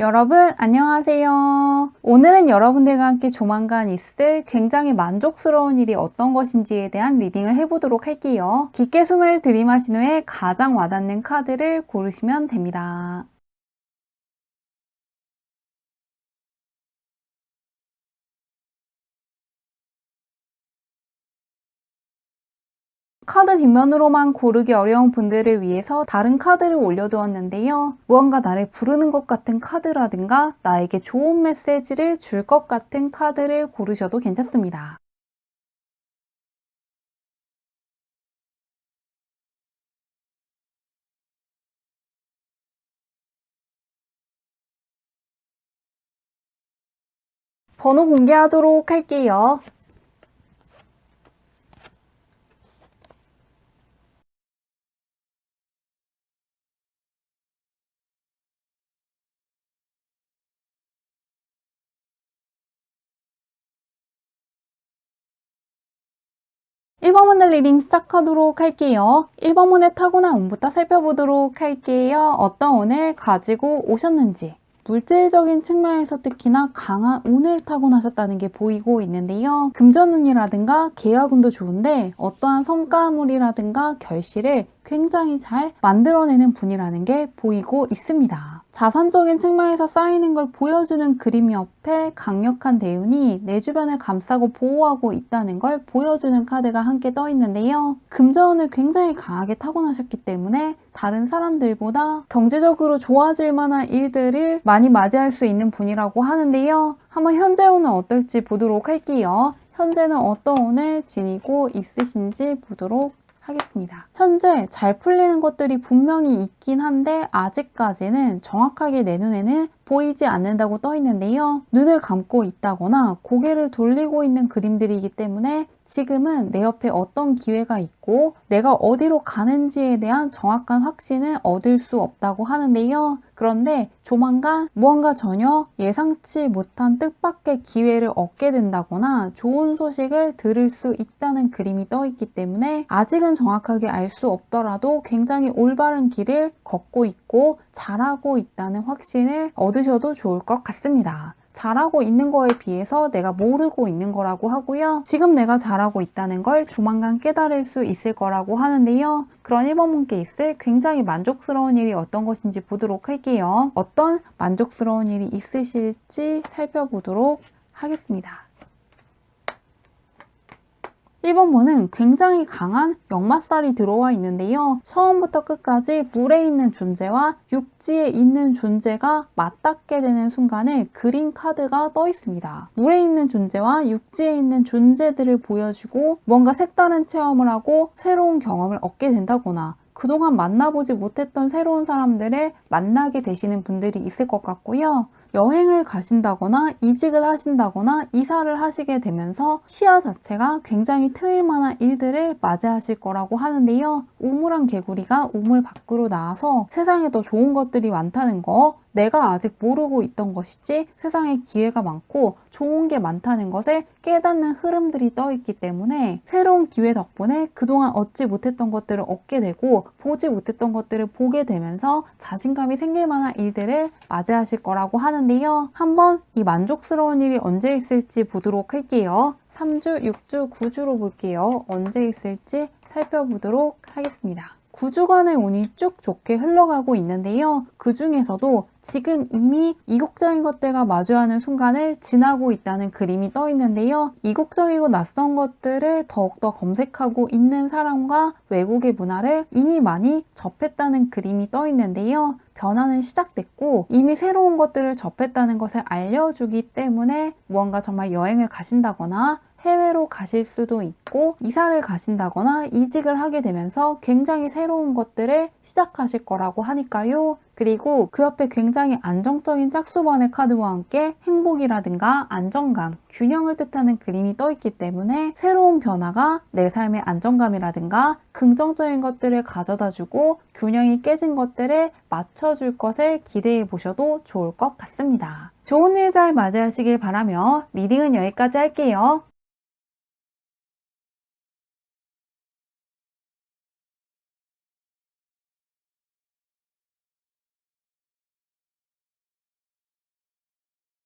여러분 안녕하세요. 오늘은 여러분들과 함께 조만간 있을 굉장히 만족스러운 일이 어떤 것인지에 대한 리딩을 해보도록 할게요. 깊게 숨을 들이마신 후에 가장 와닿는 카드를 고르시면 됩니다. 카드 뒷면으로만 고르기 어려운 분들을 위해서 다른 카드를 올려두었는데요. 무언가 나를 부르는 것 같은 카드라든가 나에게 좋은 메시지를 줄 것 같은 카드를 고르셔도 괜찮습니다. 번호 공개하도록 할게요. 1번문의 리딩 시작하도록 할게요. 1번 문의 타고난 운부터 살펴보도록 할게요. 어떤 운을 가지고 오셨는지. 물질적인 측면에서 특히나 강한 운을 타고나셨다는 게 보이고 있는데요. 금전운이라든가 계약운도 좋은데 어떠한 성과물이라든가 결실을 굉장히 잘 만들어내는 분이라는 게 보이고 있습니다. 자산적인 측면에서 쌓이는 걸 보여주는 그림 옆에 강력한 대운이 내 주변을 감싸고 보호하고 있다는 걸 보여주는 카드가 함께 떠 있는데요. 금전운을 굉장히 강하게 타고나셨기 때문에 다른 사람들보다 경제적으로 좋아질 만한 일들을 많이 맞이할 수 있는 분이라고 하는데요. 한번 현재 운은 어떨지 보도록 할게요. 현재는 어떤 운을 지니고 있으신지 보도록 하겠습니다. 현재 잘 풀리는 것들이 분명히 있긴 한데 아직까지는 정확하게 내 눈에는 보이지 않는다고 떠 있는데요. 눈을 감고 있다거나 고개를 돌리고 있는 그림들이기 때문에 지금은 내 옆에 어떤 기회가 있고 내가 어디로 가는지에 대한 정확한 확신을 얻을 수 없다고 하는데요. 그런데 조만간 무언가 전혀 예상치 못한 뜻밖의 기회를 얻게 된다거나 좋은 소식을 들을 수 있다는 그림이 떠 있기 때문에 아직은 정확하게 알 수 없더라도 굉장히 올바른 길을 걷고 있고 잘하고 있다는 확신을 얻으셔도 좋을 것 같습니다. 잘하고 있는 거에 비해서 내가 모르고 있는 거라고 하고요. 지금 내가 잘하고 있다는 걸 조만간 깨달을 수 있을 거라고 하는데요. 그런 1번분께 있을 굉장히 만족스러운 일이 어떤 것인지 보도록 할게요. 어떤 만족스러운 일이 있으실지 살펴보도록 하겠습니다. 1번번은 굉장히 강한 역마살이 들어와 있는데요. 처음부터 끝까지 물에 있는 존재와 육지에 있는 존재가 맞닿게 되는 순간을 그린 카드가 떠 있습니다. 물에 있는 존재와 육지에 있는 존재들을 보여주고 뭔가 색다른 체험을 하고 새로운 경험을 얻게 된다거나 그동안 만나보지 못했던 새로운 사람들을 만나게 되시는 분들이 있을 것 같고요. 여행을 가신다거나 이직을 하신다거나 이사를 하시게 되면서 시야 자체가 굉장히 트일 만한 일들을 맞이하실 거라고 하는데요. 우물한 개구리가 우물 밖으로 나와서 세상에 더 좋은 것들이 많다는 거 내가 아직 모르고 있던 것이지 세상에 기회가 많고 좋은 게 많다는 것을 깨닫는 흐름들이 떠 있기 때문에 새로운 기회 덕분에 그동안 얻지 못했던 것들을 얻게 되고 보지 못했던 것들을 보게 되면서 자신감이 생길 만한 일들을 맞이하실 거라고 하는 데요. 한번 이 만족스러운 일이 언제 있을지 보도록 할게요. 3주, 6주, 9주로 볼게요. 언제 있을지 살펴보도록 하겠습니다. 9주간의 운이 쭉 좋게 흘러가고 있는데요. 그 중에서도 지금 이미 이국적인 것들과 마주하는 순간을 지나고 있다는 그림이 떠 있는데요. 이국적이고 낯선 것들을 더욱더 검색하고 있는 사람과 외국의 문화를 이미 많이 접했다는 그림이 떠 있는데요. 변화는 시작됐고 이미 새로운 것들을 접했다는 것을 알려주기 때문에 무언가 정말 여행을 가신다거나 해외로 가실 수도 있고 이사를 가신다거나 이직을 하게 되면서 굉장히 새로운 것들을 시작하실 거라고 하니까요. 그리고 그 옆에 굉장히 안정적인 짝수번의 카드와 함께 행복이라든가 안정감, 균형을 뜻하는 그림이 떠 있기 때문에 새로운 변화가 내 삶의 안정감이라든가 긍정적인 것들을 가져다 주고 균형이 깨진 것들을 맞춰줄 것을 기대해 보셔도 좋을 것 같습니다. 좋은 일 잘 맞이하시길 바라며 리딩은 여기까지 할게요.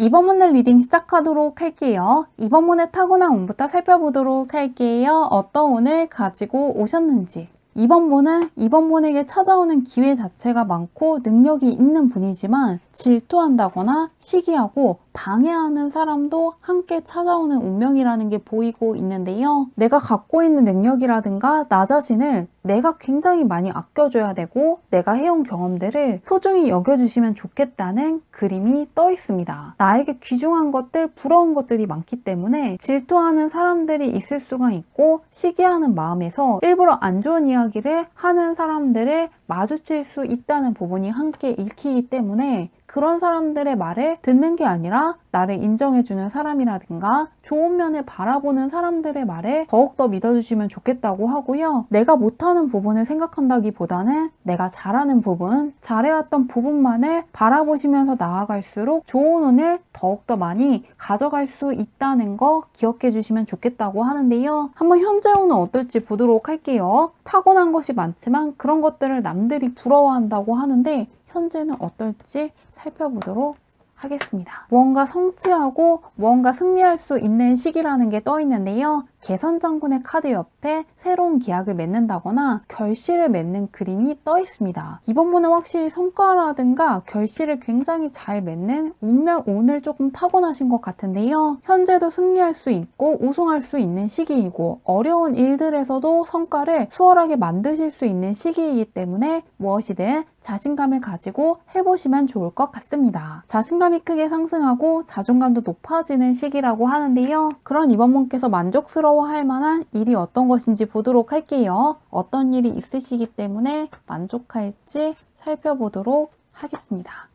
이번 문의 리딩 시작하도록 할게요. 이번 문의 타고난 운부터 살펴보도록 할게요. 어떤 운을 가지고 오셨는지. 이번 분은 이번 분에게 찾아오는 기회 자체가 많고 능력이 있는 분이지만 질투한다거나 시기하고 방해하는 사람도 함께 찾아오는 운명이라는 게 보이고 있는데요. 내가 갖고 있는 능력이라든가 나 자신을 내가 굉장히 많이 아껴줘야 되고 내가 해온 경험들을 소중히 여겨주시면 좋겠다는 그림이 떠 있습니다. 나에게 귀중한 것들, 부러운 것들이 많기 때문에 질투하는 사람들이 있을 수가 있고 시기하는 마음에서 일부러 안 좋은 이야기를 하는 사람들을 마주칠 수 있다는 부분이 함께 읽히기 때문에 그런 사람들의 말을 듣는 게 아니라 나를 인정해주는 사람이라든가 좋은 면을 바라보는 사람들의 말을 더욱더 믿어주시면 좋겠다고 하고요. 내가 못하는 부분을 생각한다기 보다는 내가 잘하는 부분, 잘해왔던 부분만을 바라보시면서 나아갈수록 좋은 운을 더욱더 많이 가져갈 수 있다는 거 기억해 주시면 좋겠다고 하는데요. 한번 현재 운은 어떨지 보도록 할게요. 타고난 것이 많지만 그런 것들을 남들이 부러워한다고 하는데 현재는 어떨지 살펴보도록 하겠습니다. 무언가 성취하고 무언가 승리할 수 있는 시기라는 게 떠 있는데요. 개선 장군의 카드 옆에 새로운 계약을 맺는다거나 결실을 맺는 그림이 떠 있습니다. 이번 분은 확실히 성과라든가 결실을 굉장히 잘 맺는 운명 운을 조금 타고나신 것 같은데요. 현재도 승리할 수 있고 우승할 수 있는 시기이고 어려운 일들에서도 성과를 수월하게 만드실 수 있는 시기이기 때문에 무엇이든 자신감을 가지고 해보시면 좋을 것 같습니다. 자신감이 크게 상승하고 자존감도 높아지는 시기라고 하는데요. 그런 이번 분께서 만족스러 워할 만한 일이 어떤 것인지 보도록 할게요. 어떤 일이 있으시기 때문에 만족할지 살펴보도록 하겠습니다.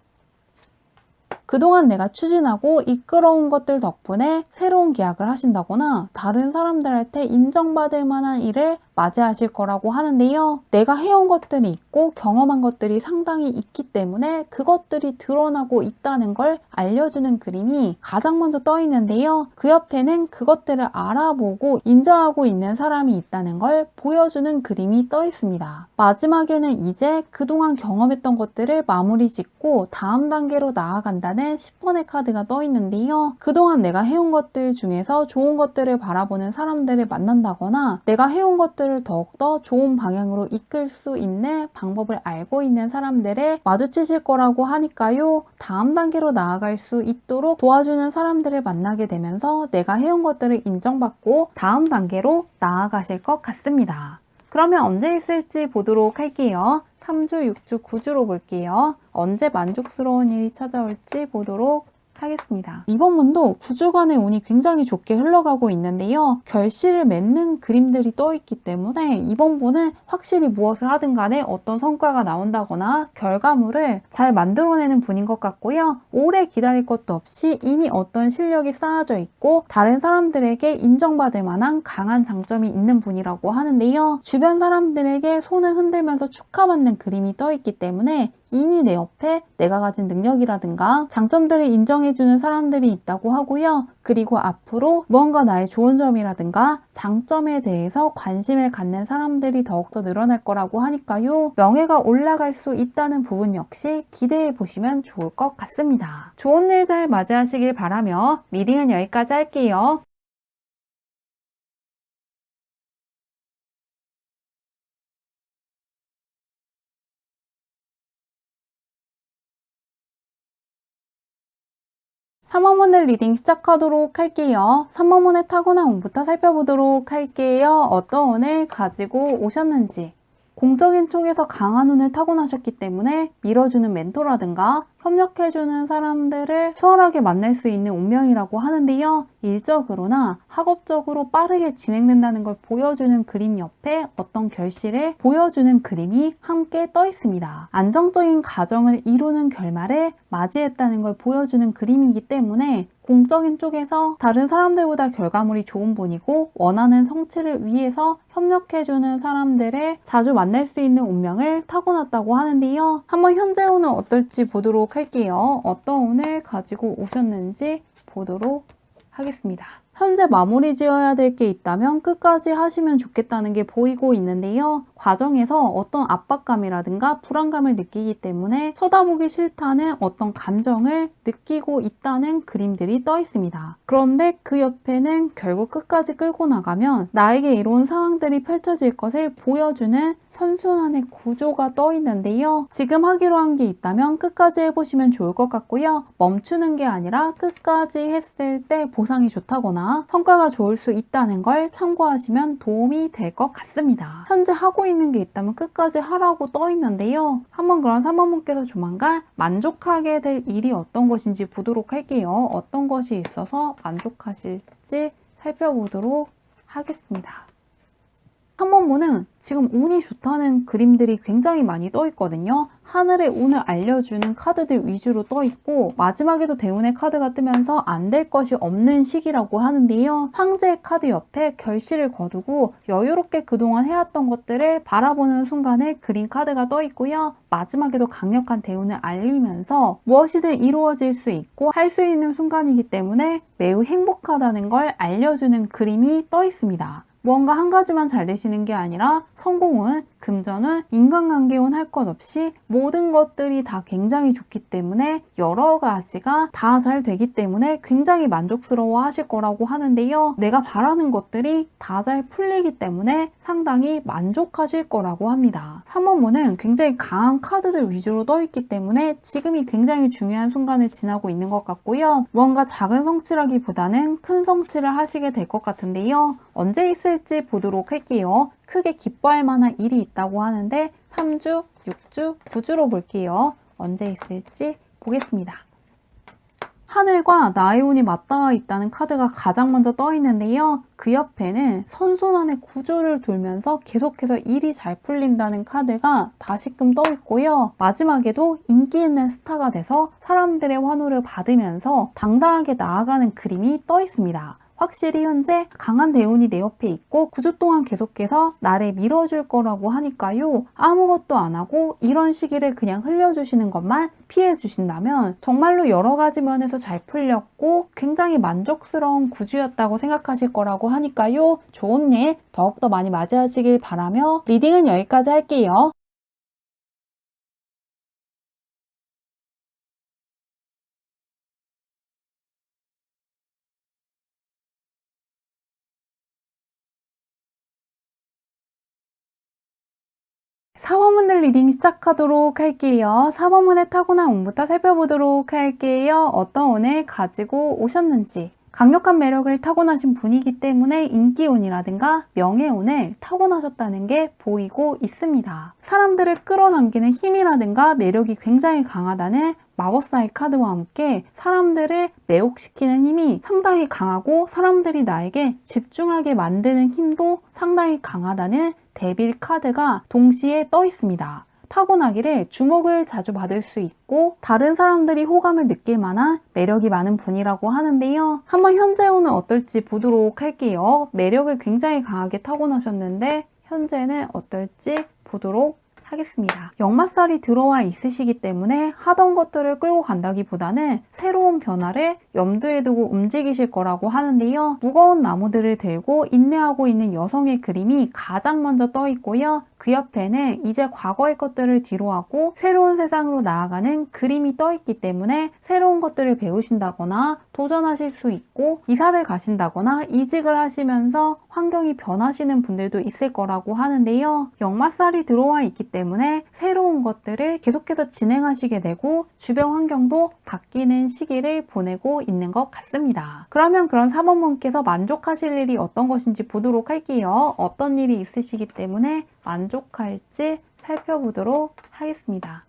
그동안 내가 추진하고 이끌어온 것들 덕분에 새로운 계약을 하신다거나 다른 사람들한테 인정받을 만한 일을 맞이하실 거라고 하는데요. 내가 해온 것들이 있고 경험한 것들이 상당히 있기 때문에 그것들이 드러나고 있다는 걸 알려주는 그림이 가장 먼저 떠 있는데요. 그 옆에는 그것들을 알아보고 인정하고 있는 사람이 있다는 걸 보여주는 그림이 떠 있습니다. 마지막에는 이제 그동안 경험했던 것들을 마무리 짓고 다음 단계로 나아간다는 10번의 카드가 떠 있는데요. 그동안 내가 해온 것들 중에서 좋은 것들을 바라보는 사람들을 만난다거나 내가 해온 것들 을 더욱더 좋은 방향으로 이끌 수 있는 방법을 알고 있는 사람들을 마주치실 거라고 하니까요. 다음 단계로 나아갈 수 있도록 도와주는 사람들을 만나게 되면서 내가 해온 것들을 인정받고 다음 단계로 나아가실 것 같습니다. 그러면 언제 있을지 보도록 할게요. 3주, 6주, 9주로 볼게요. 언제 만족스러운 일이 찾아올지 보도록 하겠습니다. 이번 문도 9주간의 운이 굉장히 좋게 흘러가고 있는데요. 결실을 맺는 그림들이 떠 있기 때문에 이번 분은 확실히 무엇을 하든 간에 어떤 성과가 나온다거나 결과물을 잘 만들어내는 분인 것 같고요. 오래 기다릴 것도 없이 이미 어떤 실력이 쌓아져 있고 다른 사람들에게 인정받을 만한 강한 장점이 있는 분이라고 하는데요. 주변 사람들에게 손을 흔들면서 축하받는 그림이 떠 있기 때문에 이미 내 옆에 내가 가진 능력이라든가 장점들을 인정해주는 사람들이 있다고 하고요. 그리고 앞으로 무언가 나의 좋은 점이라든가 장점에 대해서 관심을 갖는 사람들이 더욱더 늘어날 거라고 하니까요. 명예가 올라갈 수 있다는 부분 역시 기대해 보시면 좋을 것 같습니다. 좋은 일 잘 맞이하시길 바라며 리딩은 여기까지 할게요. 3번문을 리딩 시작하도록 할게요. 3번문의 타고난 운부터 살펴보도록 할게요. 어떤 운을 가지고 오셨는지. 공적인 쪽에서 강한 운을 타고나셨기 때문에 밀어주는 멘토라든가 협력해주는 사람들을 수월하게 만날 수 있는 운명이라고 하는데요. 일적으로나 학업적으로 빠르게 진행된다는 걸 보여주는 그림 옆에 어떤 결실을 보여주는 그림이 함께 떠 있습니다. 안정적인 가정을 이루는 결말을 맞이했다는 걸 보여주는 그림이기 때문에 공적인 쪽에서 다른 사람들보다 결과물이 좋은 분이고 원하는 성취를 위해서 협력해주는 사람들을 자주 만날 수 있는 운명을 타고났다고 하는데요. 한번 현재 운은 어떨지 보도록 할게요. 어떤 운을 가지고 오셨는지 보도록 하겠습니다. 현재 마무리 지어야 될 게 있다면 끝까지 하시면 좋겠다는 게 보이고 있는데요. 과정에서 어떤 압박감이라든가 불안감을 느끼기 때문에 쳐다보기 싫다는 어떤 감정을 느끼고 있다는 그림들이 떠 있습니다. 그런데 그 옆에는 결국 끝까지 끌고 나가면 나에게 이런 상황들이 펼쳐질 것을 보여주는 선순환의 구조가 떠 있는데요. 지금 하기로 한 게 있다면 끝까지 해보시면 좋을 것 같고요. 멈추는 게 아니라 끝까지 했을 때 보상이 좋다거나 성과가 좋을 수 있다는 걸 참고하시면 도움이 될 것 같습니다. 현재 하고 있는 게 있다면 끝까지 하라고 떠 있는데요. 한번 그런 3번분께서 조만간 만족하게 될 일이 어떤 것인지 보도록 할게요. 어떤 것이 있어서 만족하실지 살펴보도록 하겠습니다. 3번분은 지금 운이 좋다는 그림들이 굉장히 많이 떠 있거든요. 하늘의 운을 알려주는 카드들 위주로 떠 있고 마지막에도 대운의 카드가 뜨면서 안 될 것이 없는 시기라고 하는데요. 황제의 카드 옆에 결실을 거두고 여유롭게 그동안 해왔던 것들을 바라보는 순간에 그린 카드가 떠 있고요. 마지막에도 강력한 대운을 알리면서 무엇이든 이루어질 수 있고 할 수 있는 순간이기 때문에 매우 행복하다는 걸 알려주는 그림이 떠 있습니다. 무언가 한 가지만 잘 되시는 게 아니라 성공은 금전은 인간관계운 할 것 없이 모든 것들이 다 굉장히 좋기 때문에 여러 가지가 다 잘 되기 때문에 굉장히 만족스러워 하실 거라고 하는데요. 내가 바라는 것들이 다 잘 풀리기 때문에 상당히 만족하실 거라고 합니다. 3번문은 굉장히 강한 카드들 위주로 떠 있기 때문에 지금이 굉장히 중요한 순간을 지나고 있는 것 같고요. 무언가 작은 성취라기보다는 큰 성취를 하시게 될 것 같은데요. 언제 있을지 보도록 할게요. 크게 기뻐할 만한 일이 있다고 하는데 3주, 6주, 9주로 볼게요. 언제 있을지 보겠습니다. 하늘과 나의 운이 맞닿아 있다는 카드가 가장 먼저 떠 있는데요. 그 옆에는 선순환의 구조를 돌면서 계속해서 일이 잘 풀린다는 카드가 다시금 떠 있고요. 마지막에도 인기 있는 스타가 돼서 사람들의 환호를 받으면서 당당하게 나아가는 그림이 떠 있습니다. 확실히 현재 강한 대운이 내 옆에 있고 9주 동안 계속해서 나를 밀어줄 거라고 하니까요. 아무것도 안 하고 이런 시기를 그냥 흘려주시는 것만 피해 주신다면 정말로 여러 가지 면에서 잘 풀렸고 굉장히 만족스러운 구주였다고 생각하실 거라고 하니까요. 좋은 일 더욱더 많이 맞이하시길 바라며 리딩은 여기까지 할게요. 4번문들 리딩 시작하도록 할게요. 4번문의 타고난 운부터 살펴보도록 할게요. 어떤 운을 가지고 오셨는지. 강력한 매력을 타고나신 분이기 때문에 인기운이라든가 명예운을 타고나셨다는 게 보이고 있습니다. 사람들을 끌어당기는 힘이라든가 매력이 굉장히 강하다는 마법사의 카드와 함께 사람들을 매혹시키는 힘이 상당히 강하고 사람들이 나에게 집중하게 만드는 힘도 상당히 강하다는 데빌 카드가 동시에 떠 있습니다. 타고나기를 주목을 자주 받을 수 있고 다른 사람들이 호감을 느낄 만한 매력이 많은 분이라고 하는데요. 한번 현재 오는 어떨지 보도록 할게요. 매력을 굉장히 강하게 타고나셨는데 현재는 어떨지 보도록 하겠습니다. 역마살이 들어와 있으시기 때문에 하던 것들을 끌고 간다기보다는 새로운 변화를 염두에 두고 움직이실 거라고 하는데요. 무거운 나무들을 들고 인내하고 있는 여성의 그림이 가장 먼저 떠 있고요. 그 옆에는 이제 과거의 것들을 뒤로하고 새로운 세상으로 나아가는 그림이 떠 있기 때문에 새로운 것들을 배우신다거나 도전하실 수 있고 이사를 가신다거나 이직을 하시면서 환경이 변하시는 분들도 있을 거라고 하는데요. 역마살이 들어와 있기 때문에 새로운 것들을 계속해서 진행하시게 되고 주변 환경도 바뀌는 시기를 보내고 있는 것 같습니다. 그러면 그런 사모님께서 만족하실 일이 어떤 것인지 보도록 할게요. 어떤 일이 있으시기 때문에 만족할지 살펴보도록 하겠습니다.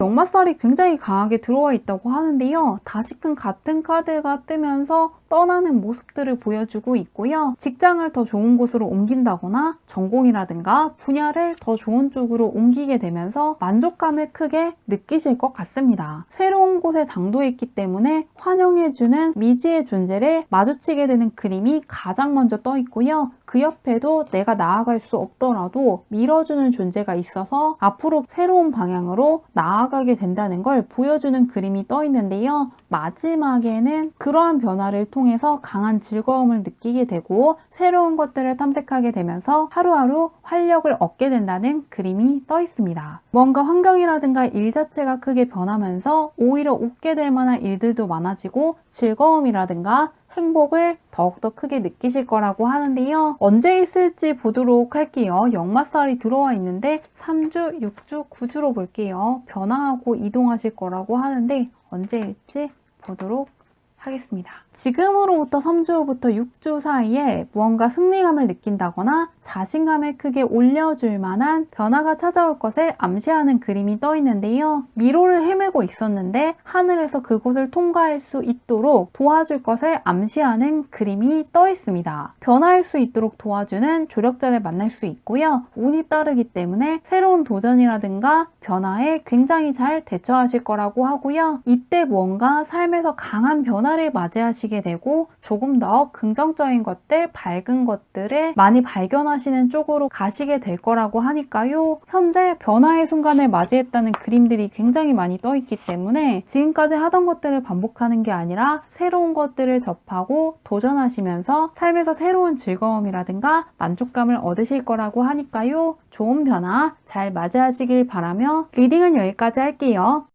역마살이 굉장히 강하게 들어와 있다고 하는데요. 다시금 같은 카드가 뜨면서 떠나는 모습들을 보여주고 있고요. 직장을 더 좋은 곳으로 옮긴다거나 전공이라든가 분야를 더 좋은 쪽으로 옮기게 되면서 만족감을 크게 느끼실 것 같습니다. 새로운 곳에 당도했기 때문에 환영해주는 미지의 존재를 마주치게 되는 그림이 가장 먼저 떠 있고요. 그 옆에도 내가 나아갈 수 없더라도 밀어주는 존재가 있어서 앞으로 새로운 방향으로 나아가게 된다는 걸 보여주는 그림이 떠 있는데요. 마지막에는 그러한 변화를 통해서 강한 즐거움을 느끼게 되고 새로운 것들을 탐색하게 되면서 하루하루 활력을 얻게 된다는 그림이 떠 있습니다. 뭔가 환경이라든가 일 자체가 크게 변하면서 오히려 웃게 될 만한 일들도 많아지고 즐거움이라든가 행복을 더욱더 크게 느끼실 거라고 하는데요. 언제 있을지 보도록 할게요. 역마살이 들어와 있는데 3주, 6주, 9주로 볼게요. 변화하고 이동하실 거라고 하는데 언제일지 보도록 하겠습니다. 지금으로부터 3주 후부터 6주 사이에 무언가 승리감을 느낀다거나 자신감을 크게 올려줄 만한 변화가 찾아올 것을 암시하는 그림이 떠 있는데요. 미로를 헤매고 있었는데 하늘에서 그곳을 통과할 수 있도록 도와줄 것을 암시하는 그림이 떠 있습니다. 변화할 수 있도록 도와주는 조력자를 만날 수 있고요. 운이 따르기 때문에 새로운 도전이라든가 변화에 굉장히 잘 대처하실 거라고 하고요. 이때 무언가 삶에서 강한 변화를 맞이하시게 되고 조금 더 긍정적인 것들, 밝은 것들을 많이 발견하시는 쪽으로 가시게 될 거라고 하니까요. 현재 변화의 순간을 맞이했다는 그림들이 굉장히 많이 떠 있기 때문에 지금까지 하던 것들을 반복하는 게 아니라 새로운 것들을 접하고 도전하시면서 삶에서 새로운 즐거움이라든가 만족감을 얻으실 거라고 하니까요. 좋은 변화 잘 맞이하시길 바라며 리딩은 여기까지 할게요.